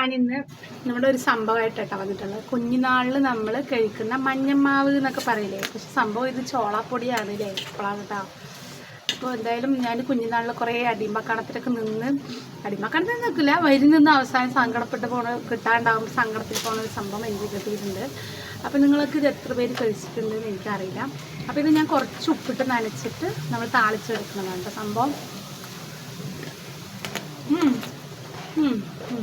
ഞാനിന്ന് നമ്മുടെ ഒരു സംഭവമായിട്ടാണ് വന്നിട്ടുള്ളത് കുഞ്ഞുനാളിൽ നമ്മൾ കഴിക്കുന്ന മഞ്ഞമാവ് എന്നൊക്കെ പറയില്ലേ പക്ഷെ സംഭവം ഇത് ചോളാപ്പൊടിയാണ് ഇല്ലേ ഇപ്പോഴാണ് കേട്ടോ അപ്പോൾ എന്തായാലും ഞാൻ കുഞ്ഞുനാളിൽ കുറേ അടിമക്കണത്തിലൊക്കെ നിന്ന് അടിമക്കണത്തിൽ നിൽക്കില്ല വരി നിന്ന് അവസാനം സങ്കടപ്പെട്ട് പോണ കിട്ടാണ്ടാകുമ്പോൾ സങ്കടത്തിൽ പോണ ഒരു സംഭവം എനിക്ക് കിട്ടിയിട്ടുണ്ട് അപ്പോൾ നിങ്ങൾക്ക് ഇത് എത്ര പേര് കഴിച്ചിട്ടുണ്ടെന്ന് എനിക്കറിയില്ല അപ്പോൾ ഇത് ഞാൻ കുറച്ച് ഉപ്പിട്ട് നനച്ചിട്ട് നമ്മൾ താളിച്ചെടുക്കുന്നതാണ് കേട്ടോ സംഭവം ഉം. ഉം. ഉം.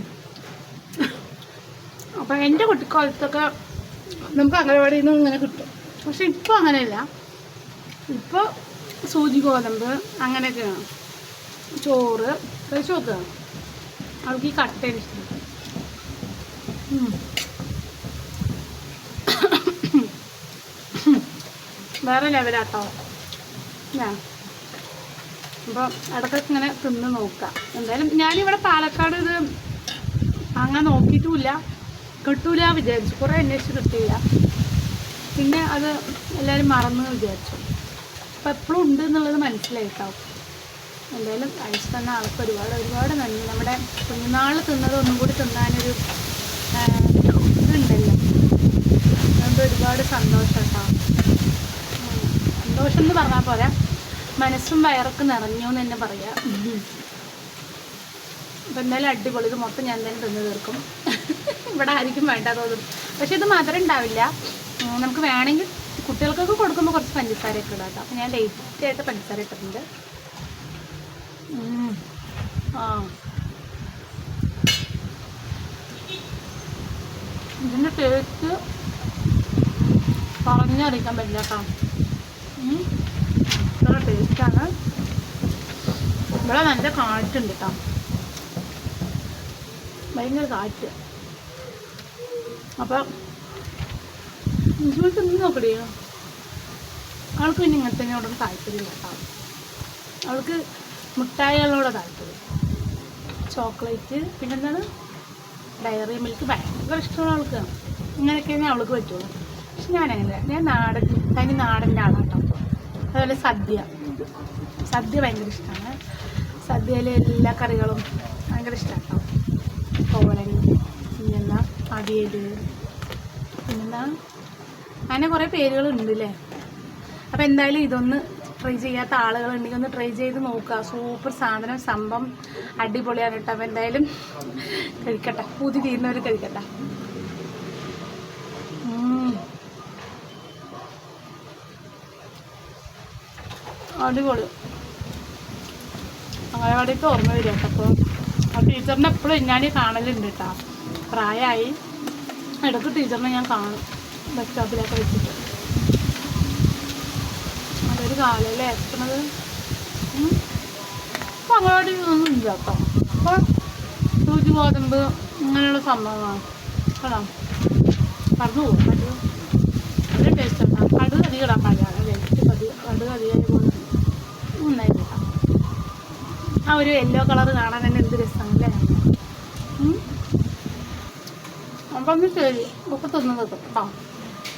അപ്പോൾ എന്റെ കുട്ടിക്കാലത്തൊക്കെ നമുക്ക് അംഗനവാടിയിൽ നിന്ന് ഇങ്ങനെ കിട്ടും. പക്ഷെ ഇപ്പോൾ അങ്ങനെയല്ല. ഇപ്പോൾ സൂചി ഗോതമ്പ് അങ്ങനെയൊക്കെയാണ്. ചോറ് കഴിച്ചു നോക്കുക അവൾക്ക് ഈ കട്ട ഇഷ്ടം. വേറെ ലെവലാട്ടോ. ഞാൻ അപ്പോൾ ഇടയ്ക്കൊക്കെ ഇങ്ങനെ തിന്ന് നോക്കുക എന്തായാലും ഞാനിവിടെ പാലക്കാട് ഇത് അങ്ങനെ നോക്കിയിട്ടുമില്ല കിട്ടൂല വിചാരിച്ചു. കുറേ അന്വേഷിച്ച് കിട്ടിയില്ല പിന്നെ അത് എല്ലാവരും മറന്നു വിചാരിച്ചു. അപ്പോൾ എപ്പോഴും ഉണ്ട് എന്നുള്ളത് മനസ്സിലായിട്ടോ എന്തായാലും അയച്ചു തന്ന ആൾക്ക് ഒരുപാട് ഒരുപാട് നന്ദി. നമ്മുടെ കുഞ്ഞുനാൾ തിന്നത് ഒന്നും കൂടി തിന്നാനൊരു ഇതുണ്ടല്ലോ. അതുകൊണ്ട് ഒരുപാട് സന്തോഷം കേട്ടോ. സന്തോഷം എന്ന് പറഞ്ഞാൽ പോരാ. മനസ്സും വയറൊക്കെ നിറഞ്ഞു എന്ന് തന്നെ പറയാം. അപ്പം എന്തായാലും അടിപൊളി. ഇത് മൊത്തം ഞാൻ തന്നെ തിന്നു തീർക്കും. ഇവിടെ ആയിരിക്കും വേണ്ട തോന്നും പക്ഷെ ഇത് മധുരം ഉണ്ടാവില്ല. നമുക്ക് വേണമെങ്കിൽ കുട്ടികൾക്കൊക്കെ കൊടുക്കുമ്പോൾ കുറച്ച് പഞ്ചസാരയൊക്കെ ഇടാം കേട്ടോ. ഞാൻ ലേറ്റ് ആയിട്ട് പഞ്ചസാര ഇട്ടിട്ടുണ്ട്. ആ. ഇതിന്റെ ടേസ്റ്റ് പറഞ്ഞറിയിക്കാൻ പറ്റില്ല കേട്ടോ. ഇത്ര ടേസ്റ്റാണ് ഇവിടെ നല്ല കാറ്റുണ്ട് കേട്ടോ. ഭയങ്കര കാറ്റ്. അപ്പം തിന്ന് നോക്കടി? അവൾക്ക് പിന്നെ ഇങ്ങനത്തെ താല്പര്യം കേട്ടോ. അവൾക്ക് മുട്ടായികളോടെ താല്പര്യം. ചോക്ലേറ്റ് പിന്നെന്താണ്? ഡയറി മിൽക്ക് ഭയങ്കര ഇഷ്ടമുള്ള അവൾക്ക് ഇങ്ങനെയൊക്കെ തന്നെ അവൾക്ക് പറ്റുള്ളൂ. പക്ഷെ ഞാനങ്ങനെ ഞാൻ നാടൻ തനി നാടന്റെ ആളാട്ടോ അതുപോലെ സദ്യ. സദ്യ ഭയങ്കര ഇഷ്ടമാണ് സദ്യയിലെ എല്ലാ കറികളും ഭയങ്കര ഇഷ്ടമാണ് തോരൻ പിന്നെന്താ അവിയൽ പിന്നെന്താ? അങ്ങനെ കുറേ പേരുകളുണ്ട് അല്ലേ അപ്പോൾ എന്തായാലും ഇതൊന്ന് ട്രൈ ചെയ്യാത്ത ആളുകളുണ്ടെങ്കിൽ ഒന്ന് ട്രൈ ചെയ്ത് നോക്കുക. സൂപ്പർ സാധനം സംഭവം അടിപൊളിയാണ് കേട്ടോ അപ്പോൾ എന്തായാലും കഴിക്കട്ടെ. പൂതി തീരുന്നവർ കഴിക്കട്ടെ. അടിപൊളി. അംഗനവാടിക്ക് ഓർമ്മ വരും കേട്ടോ. അപ്പോൾ ആ ടീച്ചറിനെ എപ്പോഴും ഞാൻ കാണലുണ്ട് കേട്ടോ. പ്രായമായി ഇടയ്ക്ക് ടീച്ചറിനെ ഞാൻ കാണും. ബസ് സ്റ്റോപ്പിലൊക്കെ വെച്ചിട്ട്. അതൊരു കാലല്ലേ എത്തണത്? അപ്പം അങ്ങോട്ട് ഒന്നും ഇല്ല കേട്ടോ അപ്പോൾ സൂചി ഗോതമ്പ് ഇങ്ങനെയുള്ള സംഭവമാണ് കേട്ടോ? പറഞ്ഞു പോകും കടുക് നല്ല ടേസ്റ്റ് ഉണ്ടാകും കടുക് അധികം ഇടാൻ പാടില്ല അല്ലേ കടുക് കടുക് അധികം പോലെ നന്നായി ആ ഒരു യെല്ലോ കളർ കാണാൻ തന്നെ എന്ത് രസമാണ് അല്ലേ ഉം. അപ്പം ഒന്ന് ശരി ഒക്കെ തിന്നു കേട്ടോ